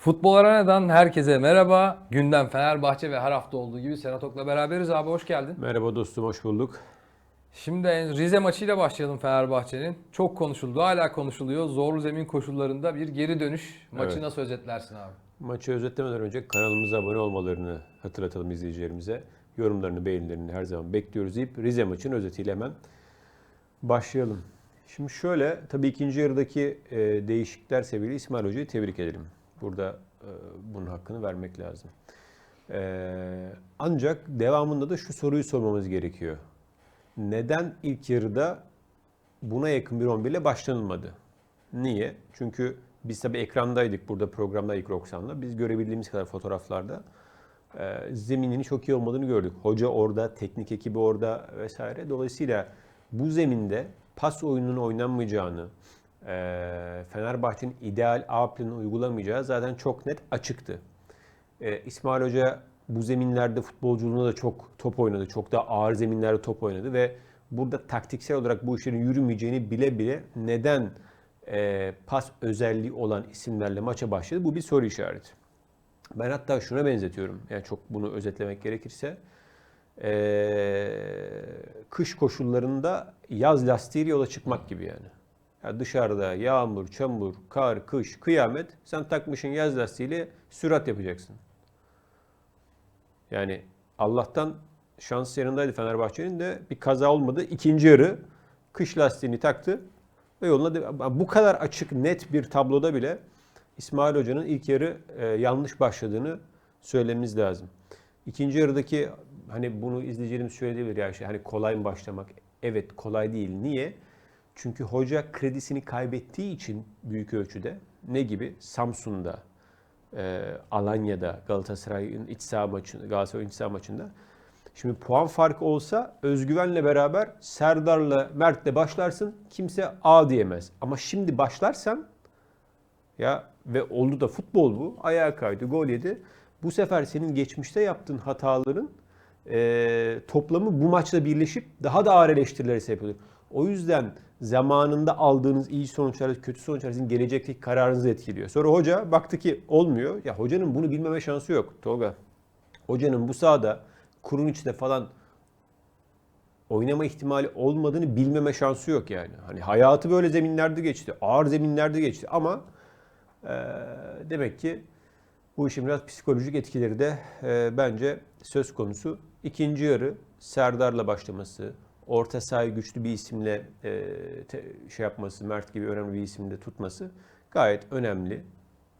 Futbol Arena'dan herkese merhaba. Gündem Fenerbahçe ve her hafta olduğu gibi Serhat Ok'la beraberiz abi hoş geldin. Merhaba dostum, hoş bulduk. Şimdi Rize maçıyla başlayalım Fenerbahçe'nin. Çok konuşuldu, hala konuşuluyor. Zorlu zemin koşullarında bir geri dönüş. Maçı Evet. nasıl özetlersin abi? Maçı özetlemeden önce kanalımıza abone olmalarını hatırlatalım izleyicilerimize. Yorumlarını, beğenilerini her zaman bekliyoruz deyip Rize maçının özetiyle hemen başlayalım. Şimdi şöyle, tabii ikinci yarıdaki e, değişiklikler sebebiyle İsmail Hoca'yı tebrik edelim. Burada e, bunun hakkını vermek lazım. E, ancak devamında da şu soruyu sormamız gerekiyor. Neden ilk yarıda buna yakın bir 11 ile başlanılmadı? Niye? Çünkü biz tabii ekrandaydık burada programdaydık Roxan'la. Biz görebildiğimiz kadar fotoğraflarda e, zeminin çok iyi olmadığını gördük. Hoca orada, teknik ekibi orada vesaire. Dolayısıyla bu zeminde pas oyununun oynanmayacağını, e, Fenerbahçe'nin ideal A planını uygulamayacağı zaten çok net açıktı. E, İsmail Hoca bu zeminlerde futbolculuğunda da çok top oynadı. Çok da ağır zeminlerde top oynadı ve burada taktiksel olarak bu işlerin yürümeyeceğini bile bile neden e, pas özelliği olan isimlerle maça başladı? Bu bir soru işareti. Ben hatta şuna benzetiyorum. Yani çok bunu özetlemek gerekirse. e, kış koşullarında yaz lastiğiyle yola çıkmak gibi yani. Ya dışarıda yağmur, çamur, kar, kış, kıyamet. Sen takmışın yaz lastiğiyle sürat yapacaksın. Yani Allah'tan şans yanındaydı Fenerbahçe'nin de bir kaza olmadı. İkinci yarı kış lastiğini taktı ve yoluna bu kadar açık net bir tabloda bile İsmail Hoca'nın ilk yarı e, yanlış başladığını söylememiz lazım. İkinci yarıdaki hani bunu izleyicilerimiz şöyle diyebilir ya işte hani kolay mı başlamak? Evet kolay değil. Niye? Çünkü hoca kredisini kaybettiği için büyük ölçüde ne gibi? Samsun'da, e, Alanya'da Galatasaray'ın iç saha maçında, Galatasaray'ın iç saha maçında. Şimdi puan farkı olsa özgüvenle beraber Serdar'la Mert'le başlarsın kimse A diyemez. Ama şimdi başlarsan ya ve oldu da futbol bu. Ayağa kaydı, gol yedi. Bu sefer senin geçmişte yaptığın hataların e, toplamı bu maçla birleşip daha da ağır eleştirilere sebep olur. O yüzden zamanında aldığınız iyi sonuçlar, kötü sonuçlar sizin gelecekteki kararınızı etkiliyor. Sonra hoca baktı ki olmuyor. Ya hocanın bunu bilmeme şansı yok Tolga. Hocanın bu sahada kurun içinde falan oynama ihtimali olmadığını bilmeme şansı yok yani. Hani hayatı böyle zeminlerde geçti. Ağır zeminlerde geçti ama e, demek ki bu işin biraz psikolojik etkileri de e, bence söz konusu. İkinci yarı Serdar'la başlaması, orta sahayı güçlü bir isimle e, te- şey yapması, Mert gibi önemli bir isimle tutması gayet önemli.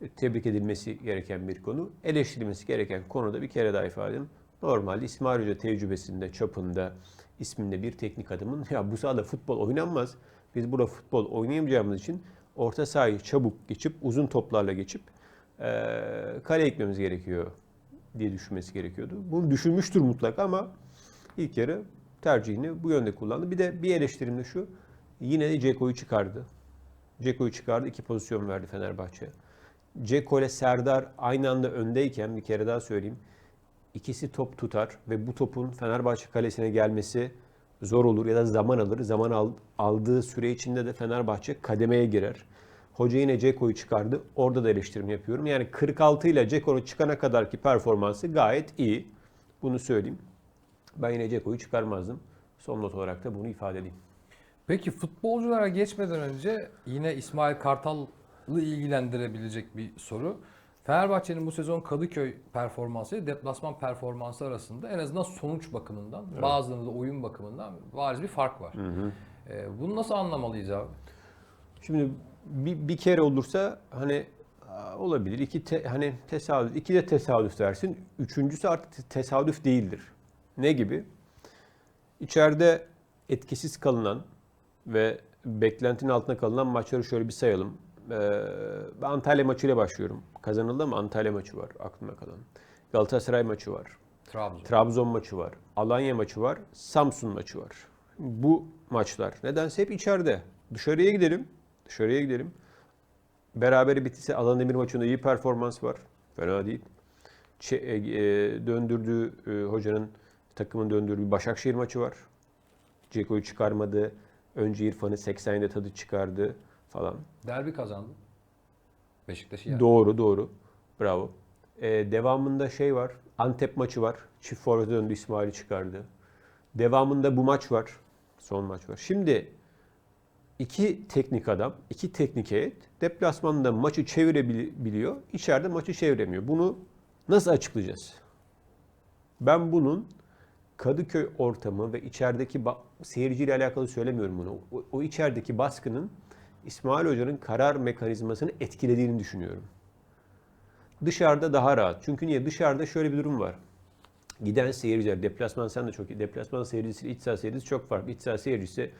E, Tebrik edilmesi gereken bir konu. Eleştirilmesi gereken konuda bir kere daha ifade edeyim. Normalde İsmail Hoca tecrübesinde, çapında, isminde bir teknik adamın ya bu sahada futbol oynanmaz. Biz burada futbol oynayamayacağımız için orta sahayı çabuk geçip uzun toplarla geçip eee kale ekmemiz gerekiyor diye düşünmesi gerekiyordu. Bunu düşünmüştür mutlaka ama ilk yarı tercihini bu yönde kullandı. Bir de bir eleştirim de şu. Yine Ceko'yu çıkardı. Ceko'yu çıkardı. iki pozisyon verdi Fenerbahçe. Ceko ile Serdar aynı anda öndeyken bir kere daha söyleyeyim. İkisi top tutar ve bu topun Fenerbahçe kalesine gelmesi zor olur ya da zaman alır. Zaman al- aldığı süre içinde de Fenerbahçe kademeye girer. Hoca yine Ceko'yu çıkardı. Orada da eleştirim yapıyorum. Yani 46 ile Ceko'nun çıkana kadarki performansı gayet iyi. Bunu söyleyeyim. Ben yine Ceko'yu çıkarmazdım. Son not olarak da bunu ifade edeyim. Peki futbolculara geçmeden önce yine İsmail Kartal'ı ilgilendirebilecek bir soru. Fenerbahçe'nin bu sezon Kadıköy performansı ile deplasman performansı arasında en azından sonuç bakımından, bazılarında da oyun bakımından bariz bir fark var. Ee, bunu nasıl anlamalıyız abi? Şimdi bir, bir kere olursa hani olabilir. İki te- hani tesadüf, iki de tesadüf dersin. Üçüncüsü artık te- tesadüf değildir. Ne gibi? İçeride etkisiz kalınan ve beklentinin altında kalınan maçları şöyle bir sayalım. Ee, Antalya maçıyla başlıyorum. Kazanıldı ama Antalya maçı var aklımda kalan. Galatasaray maçı var. Trabzon. Trabzon maçı var. Alanya maçı var. Samsun maçı var. Bu maçlar nedense hep içeride. Dışarıya gidelim. Dışarıya gidelim. Berabere bittiyse Adana Demir maçında iyi performans var. Fena değil. Çe- e, e, döndürdüğü e, hocanın takımın döndürdüğü bir Başakşehir maçı var. Ceko'yu çıkarmadı. Önce İrfan'ı 80'de tadı çıkardı falan. Derbi kazandı. Beşiktaş'ı yendi. Doğru doğru. Bravo. Ee, devamında şey var. Antep maçı var. Çift forvete döndü İsmail'i çıkardı. Devamında bu maç var. Son maç var. Şimdi iki teknik adam, iki teknik heyet deplasmanda maçı çevirebiliyor, içeride maçı çeviremiyor. Bunu nasıl açıklayacağız? Ben bunun Kadıköy ortamı ve içerideki seyirciyle alakalı söylemiyorum bunu. O, o içerideki baskının İsmail Hoca'nın karar mekanizmasını etkilediğini düşünüyorum. Dışarıda daha rahat. Çünkü niye? Dışarıda şöyle bir durum var. Giden seyirciler, deplasman sen de çok iyi. Deplasman seyircisi, iç saha seyircisi çok farklı. İç saha seyircisi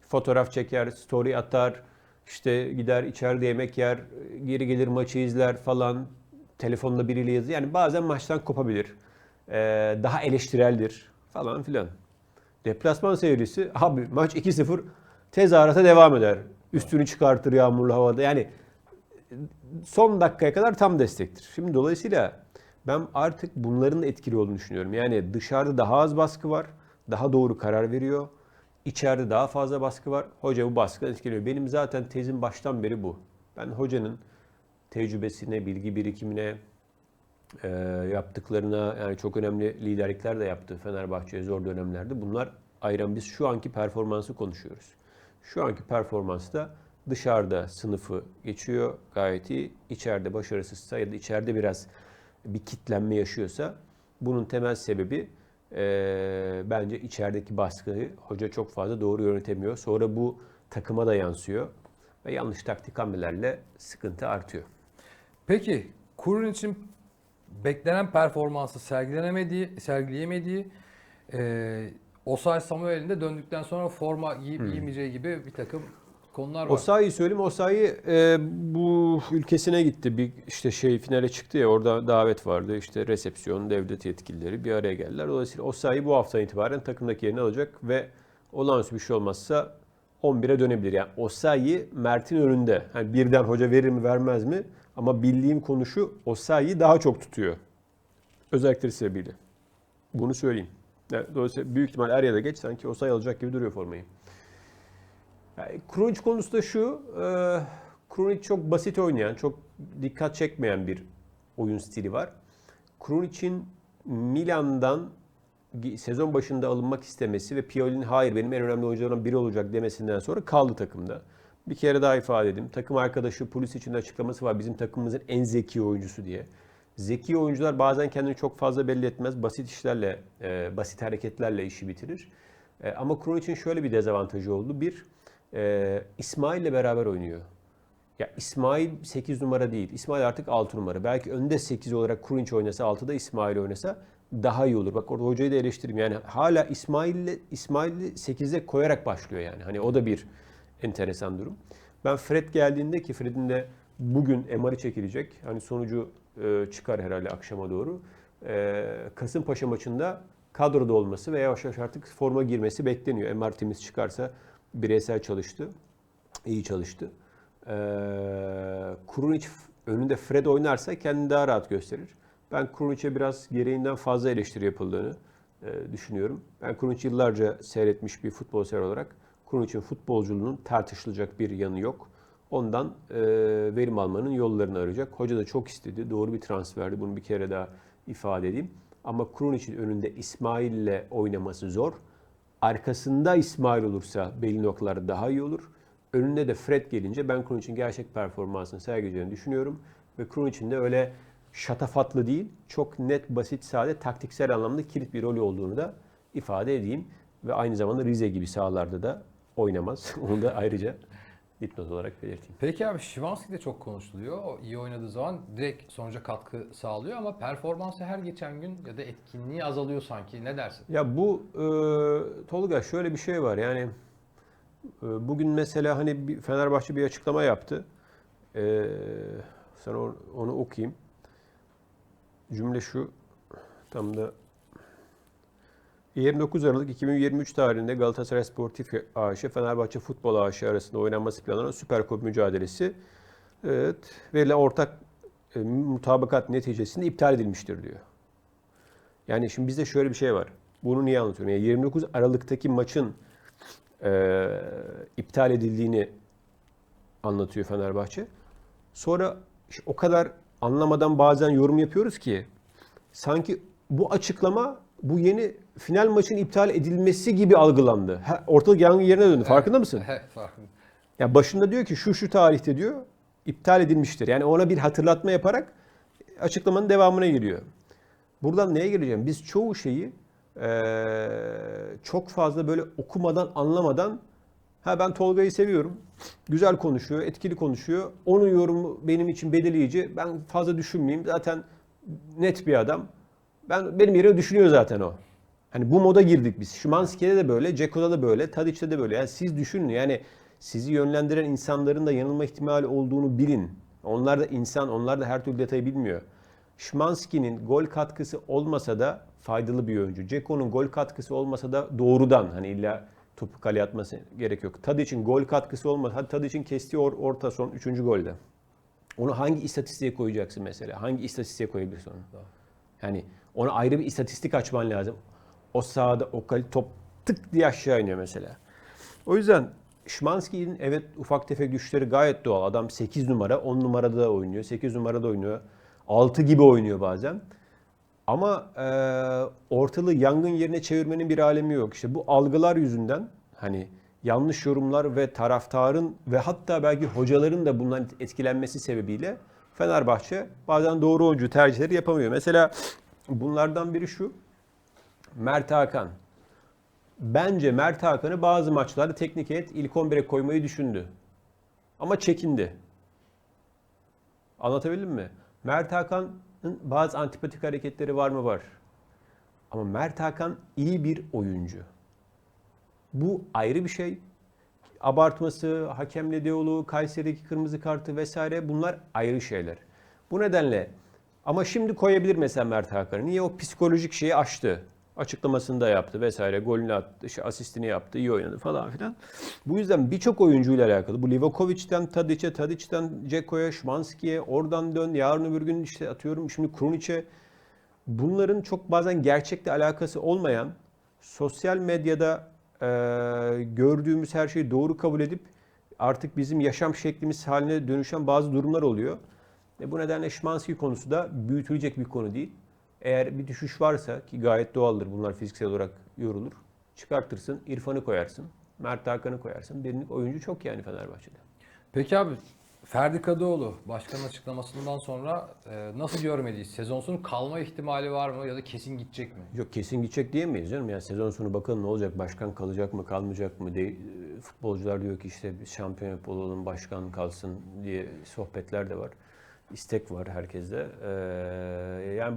fotoğraf çeker, story atar, işte gider içeride yemek yer, geri gelir maçı izler falan. Telefonla biriyle yazır. Yani bazen maçtan kopabilir. Ee, daha eleştireldir falan filan. Deplasman seyircisi abi maç 2-0 tezahürata devam eder. Üstünü çıkartır yağmurlu havada. Yani son dakikaya kadar tam destektir. Şimdi dolayısıyla ben artık bunların etkili olduğunu düşünüyorum. Yani dışarıda daha az baskı var. Daha doğru karar veriyor. İçeride daha fazla baskı var. Hoca bu baskıdan etkiliyor. Benim zaten tezim baştan beri bu. Ben hocanın tecrübesine, bilgi birikimine, e, yaptıklarına yani çok önemli liderlikler de yaptı Fenerbahçe'ye zor dönemlerde. Bunlar ayıran biz şu anki performansı konuşuyoruz. Şu anki performansta dışarıda sınıfı geçiyor gayet iyi. İçeride başarısızsa ya da içeride biraz bir kitlenme yaşıyorsa bunun temel sebebi e, bence içerideki baskıyı hoca çok fazla doğru yönetemiyor. Sonra bu takıma da yansıyor ve yanlış taktik hamlelerle sıkıntı artıyor. Peki Kurun için beklenen performansı sergilenemediği, sergileyemediği e, Osay Samuel'in de döndükten sonra forma giyip giymeyeceği gibi bir takım konular var. Osayi'yi söyleyeyim. Osayi e, bu ülkesine gitti. Bir işte şey finale çıktı ya orada davet vardı. İşte resepsiyon, devlet yetkilileri bir araya geldiler. Dolayısıyla Osayi bu haftadan itibaren takımdaki yerini alacak ve olağanüstü bir şey olmazsa 11'e dönebilir. Yani Osayi Mert'in önünde. Hani birden hoca verir mi vermez mi? Ama bildiğim konu şu Osayi daha çok tutuyor. Özellikleri sebebiyle. Bunu söyleyeyim. Yani dolayısıyla büyük ihtimal er ya da geç sanki Osayi alacak gibi duruyor formayı. Yani Krunic konusu da şu, e, Krunic çok basit oynayan, çok dikkat çekmeyen bir oyun stili var. Krunic'in Milan'dan sezon başında alınmak istemesi ve Pioli'nin hayır benim en önemli oyuncularımdan biri olacak demesinden sonra kaldı takımda. Bir kere daha ifade edeyim. Takım arkadaşı polis için açıklaması var. Bizim takımımızın en zeki oyuncusu diye. Zeki oyuncular bazen kendini çok fazla belli etmez. Basit işlerle, e, basit hareketlerle işi bitirir. E, ama Krunic'in şöyle bir dezavantajı oldu. Bir, e, İsmail'le beraber oynuyor. Ya İsmail 8 numara değil. İsmail artık 6 numara. Belki önde 8 olarak Krunic oynasa 6'da İsmail oynasa daha iyi olur. Bak orada hocayı da eleştireyim. Yani hala İsmail'le İsmail'i 8'e koyarak başlıyor yani. Hani o da bir enteresan durum. Ben Fred geldiğinde ki Fred'in de bugün MR'i çekilecek. Hani sonucu e, çıkar herhalde akşama doğru. E, Kasımpaşa maçında kadroda olması ve yavaş yavaş artık forma girmesi bekleniyor. MR temiz çıkarsa bireysel çalıştı. iyi çalıştı. Ee, Krunic önünde Fred oynarsa kendini daha rahat gösterir. Ben Krunic'e biraz gereğinden fazla eleştiri yapıldığını e, düşünüyorum. Ben Krunic yıllarca seyretmiş bir futbol sever olarak Krunic'in futbolculuğunun tartışılacak bir yanı yok. Ondan e, verim almanın yollarını arayacak. Hoca da çok istedi. Doğru bir transferdi. Bunu bir kere daha ifade edeyim. Ama Krunic'in önünde İsmail'le oynaması zor. Arkasında İsmail olursa belli noktalarda daha iyi olur. Önünde de Fred gelince ben Krunic'in gerçek performansını sergileyeceğini düşünüyorum. Ve Krunic'in de öyle şatafatlı değil, çok net, basit, sade, taktiksel anlamda kilit bir rolü olduğunu da ifade edeyim. Ve aynı zamanda Rize gibi sahalarda da oynamaz. Onu da ayrıca dipnot olarak belirteyim. Peki abi Şivanski de çok konuşuluyor. O iyi oynadığı zaman direkt sonuca katkı sağlıyor ama performansı her geçen gün ya da etkinliği azalıyor sanki. Ne dersin? Ya bu e, Tolga şöyle bir şey var yani e, bugün mesela hani bir Fenerbahçe bir açıklama yaptı. E, sana onu, onu okuyayım. Cümle şu tam da 29 Aralık 2023 tarihinde Galatasaray Sportif AŞ Fenerbahçe Futbol AŞ arasında oynanması planlanan Süper Kupa mücadelesi evet, verilen ortak e, mutabakat neticesinde iptal edilmiştir diyor. Yani şimdi bizde şöyle bir şey var. Bunu niye anlatıyorum? Yani 29 Aralık'taki maçın e, iptal edildiğini anlatıyor Fenerbahçe. Sonra işte o kadar anlamadan bazen yorum yapıyoruz ki sanki bu açıklama bu yeni final maçın iptal edilmesi gibi algılandı. Ha, ortalık yangın yerine döndü. Farkında mısın? Evet, farkında. Ya başında diyor ki şu şu tarihte diyor iptal edilmiştir. Yani ona bir hatırlatma yaparak açıklamanın devamına giriyor. Buradan neye geleceğim? Biz çoğu şeyi eee, çok fazla böyle okumadan anlamadan ha ben Tolga'yı seviyorum. Güzel konuşuyor, etkili konuşuyor. Onun yorumu benim için belirleyici. Ben fazla düşünmeyeyim. Zaten net bir adam. Ben benim yerime düşünüyor zaten o. Hani bu moda girdik biz. Şimanski'de de böyle, Ceko'da da böyle, Tadic'te de böyle. Yani siz düşünün yani sizi yönlendiren insanların da yanılma ihtimali olduğunu bilin. Onlar da insan, onlar da her türlü detayı bilmiyor. Şimanski'nin gol katkısı olmasa da faydalı bir oyuncu. Ceko'nun gol katkısı olmasa da doğrudan hani illa topu kaleye atması gerek yok. Tadic'in gol katkısı olmasa, hadi Tadic'in kestiği or- orta son 3. golde. Onu hangi istatistiğe koyacaksın mesela? Hangi istatistiğe koyabilirsin onu? Yani ona ayrı bir istatistik açman lazım. O sahada o kal top tık diye aşağı iniyor mesela. O yüzden Şimanski'nin evet ufak tefek düşüşleri gayet doğal. Adam 8 numara, 10 numarada da oynuyor, 8 numarada oynuyor. 6 gibi oynuyor bazen. Ama e, ortalığı yangın yerine çevirmenin bir alemi yok. İşte bu algılar yüzünden hani yanlış yorumlar ve taraftarın ve hatta belki hocaların da bundan etkilenmesi sebebiyle Fenerbahçe bazen doğru oyuncu tercihleri yapamıyor. Mesela bunlardan biri şu. Mert Hakan. Bence Mert Hakan'ı bazı maçlarda teknik heyet ilk 11'e koymayı düşündü. Ama çekindi. Anlatabildim mi? Mert Hakan'ın bazı antipatik hareketleri var mı? Var. Ama Mert Hakan iyi bir oyuncu. Bu ayrı bir şey. Abartması, hakemle diyaloğu, Kayseri'deki kırmızı kartı vesaire bunlar ayrı şeyler. Bu nedenle ama şimdi koyabilir mesela Mert Hakan'ı. Niye o psikolojik şeyi aştı? Açıklamasını da yaptı vesaire. Golünü attı, işte asistini yaptı, iyi oynadı falan filan. Bu yüzden birçok oyuncuyla alakalı. Bu Livakovic'den Tadic'e, Tadic'ten Ceko'ya, Şimanski'ye, oradan dön. Yarın öbür gün işte atıyorum şimdi Krunic'e. Bunların çok bazen gerçekle alakası olmayan sosyal medyada e, gördüğümüz her şeyi doğru kabul edip artık bizim yaşam şeklimiz haline dönüşen bazı durumlar oluyor. E bu nedenle Şimanski konusu da büyütülecek bir konu değil. Eğer bir düşüş varsa ki gayet doğaldır bunlar fiziksel olarak yorulur. Çıkartırsın, İrfan'ı koyarsın, Mert Hakan'ı koyarsın. Derinlik oyuncu çok yani Fenerbahçe'de. Peki abi Ferdi Kadıoğlu başkanın açıklamasından sonra e, nasıl görmeliyiz? Sezon sonu kalma ihtimali var mı ya da kesin gidecek mi? Yok kesin gidecek diyemeyiz canım. Yani sezon sonu bakalım ne olacak? Başkan kalacak mı, kalmayacak mı? De, futbolcular diyor ki işte biz şampiyon olalım, başkan kalsın diye sohbetler de var. İstek var herkeste. Ee, yani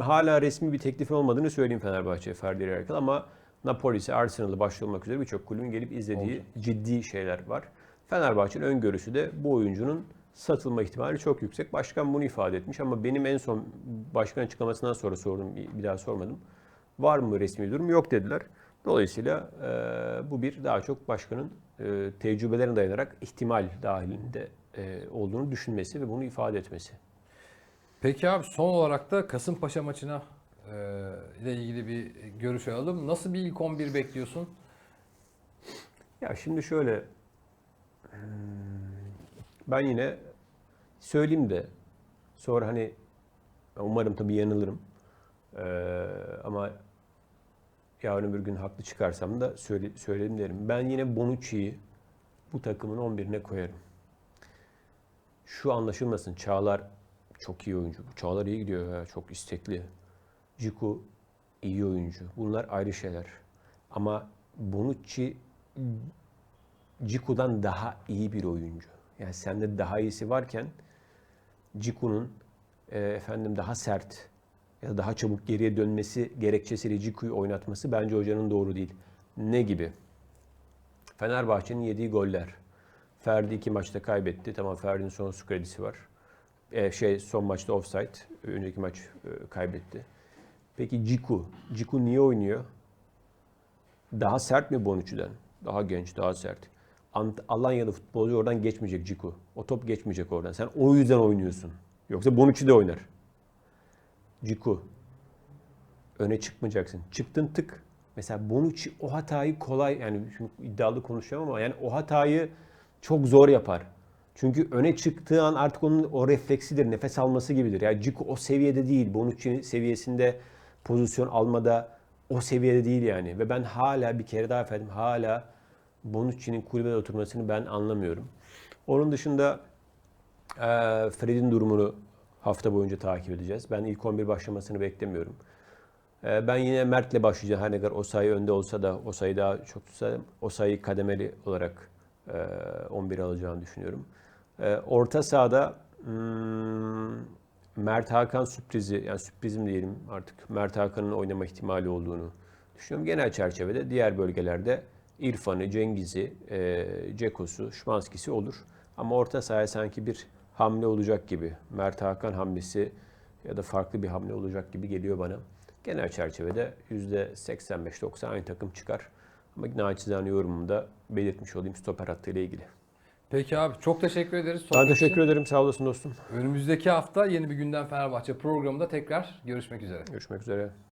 hala resmi bir teklif olmadığını söyleyeyim Fenerbahçe'ye Ferdi alakalı ama Napoli'si, Arsenal'ı başta olmak üzere birçok kulübün gelip izlediği ciddi şeyler var. Fenerbahçe'nin öngörüsü de bu oyuncunun satılma ihtimali çok yüksek. Başkan bunu ifade etmiş ama benim en son başkan açıklamasından sonra sordum, bir daha sormadım. Var mı resmi durum? Yok dediler. Dolayısıyla e, bu bir daha çok başkanın e, tecrübelerine dayanarak ihtimal dahilinde e, olduğunu düşünmesi ve bunu ifade etmesi. Peki abi son olarak da Kasımpaşa maçına e, ile ilgili bir görüş alalım. Nasıl bir ilk 11 bekliyorsun? Ya şimdi şöyle hmm, ben yine söyleyeyim de sonra hani umarım tabii yanılırım. Ee, ama yarın öbür gün haklı çıkarsam da söyle, söyledim derim. Ben yine Bonucci'yi bu takımın 11'ine koyarım. Şu anlaşılmasın. Çağlar çok iyi oyuncu. Çağlar iyi gidiyor ya. Çok istekli. Ciku iyi oyuncu. Bunlar ayrı şeyler. Ama Bonucci Ciku'dan daha iyi bir oyuncu. Yani sende daha iyisi varken Ciku'nun e, efendim daha sert ya da daha çabuk geriye dönmesi gerekçesiyle Ciku'yu oynatması bence hocanın doğru değil. Ne gibi? Fenerbahçe'nin yediği goller. Ferdi iki maçta kaybetti. Tamam Ferdi'nin son kredisi var. E, şey son maçta offside. Önceki maç e, kaybetti. Peki Ciku. Ciku niye oynuyor? Daha sert mi Bonucci'den? Daha genç, daha sert. Ant- Alanya'da futbolcu oradan geçmeyecek Ciku. O top geçmeyecek oradan. Sen o yüzden oynuyorsun. Yoksa Bonucci de oynar. Ciku. Öne çıkmayacaksın. Çıktın tık. Mesela Bonucci o hatayı kolay yani şimdi iddialı konuşacağım ama yani o hatayı çok zor yapar. Çünkü öne çıktığı an artık onun o refleksidir, nefes alması gibidir. Yani Ciku o seviyede değil. Bonucci seviyesinde pozisyon almada o seviyede değil yani. Ve ben hala bir kere daha efendim hala Bonucci'nin kulübede oturmasını ben anlamıyorum. Onun dışında Fred'in durumunu hafta boyunca takip edeceğiz. Ben ilk 11 başlamasını beklemiyorum. Ben yine Mert'le başlayacağım. Her ne kadar o sayı önde olsa da o sayı daha çok tutsa o sayı kademeli olarak 11 alacağını düşünüyorum. Eee, Orta sahada hmm, Mert Hakan sürprizi, yani sürprizim diyelim artık Mert Hakan'ın oynama ihtimali olduğunu düşünüyorum. Genel çerçevede diğer bölgelerde İrfan'ı, Cengiz'i, eee Cekos'u, Şmanski'si olur. Ama orta sahaya sanki bir hamle olacak gibi. Mert Hakan hamlesi ya da farklı bir hamle olacak gibi geliyor bana. Genel çerçevede %85-90 aynı takım çıkar. Ama naçizane yorumumda belirtmiş olayım stoper hattıyla ilgili. Peki abi çok teşekkür ederiz. Ben teşekkür için. ederim. Sağ olasın dostum. Önümüzdeki hafta yeni bir günden Fenerbahçe programında tekrar görüşmek üzere. Görüşmek üzere.